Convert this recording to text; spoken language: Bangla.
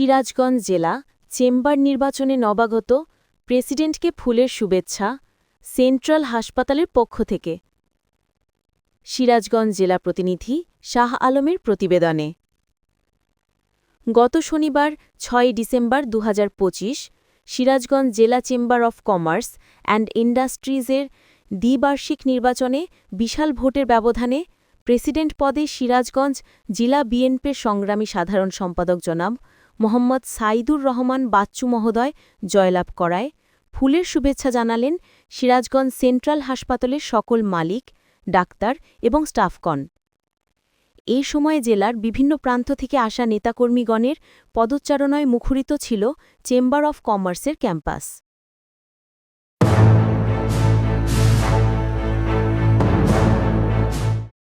সিরাজগঞ্জ জেলা চেম্বার নির্বাচনে নবাগত প্রেসিডেন্টকে ফুলের শুভেচ্ছা সেন্ট্রাল হাসপাতালের পক্ষ থেকে। সিরাজগঞ্জ জেলা প্রতিনিধি শাহ আলমের প্রতিবেদনে। গত শনিবার ছয় ডিসেম্বর দু হাজার পঁচিশ সিরাজগঞ্জ জেলা চেম্বার অফ কমার্স অ্যান্ড ইন্ডাস্ট্রিজের দ্বিবার্ষিক নির্বাচনে বিশাল ভোটের ব্যবধানে প্রেসিডেন্ট পদে সিরাজগঞ্জ জেলা বিএনপির সংগ্রামী সাধারণ সম্পাদক জনাব মোহাম্মদ সাইদুর রহমান বাচ্চু মহোদয় জয়লাভ করায়। ফুলের শুভেচ্ছা জানালেন সিরাজগঞ্জ সেন্ট্রাল হাসপাতালের সকল মালিক, ডাক্তার এবং স্টাফকন এ সময়ে জেলার বিভিন্ন প্রান্ত থেকে আসা নেতাকর্মীগণের পদচারণায় মুখরিত ছিল চেম্বার অফ কমার্সের ক্যাম্পাস।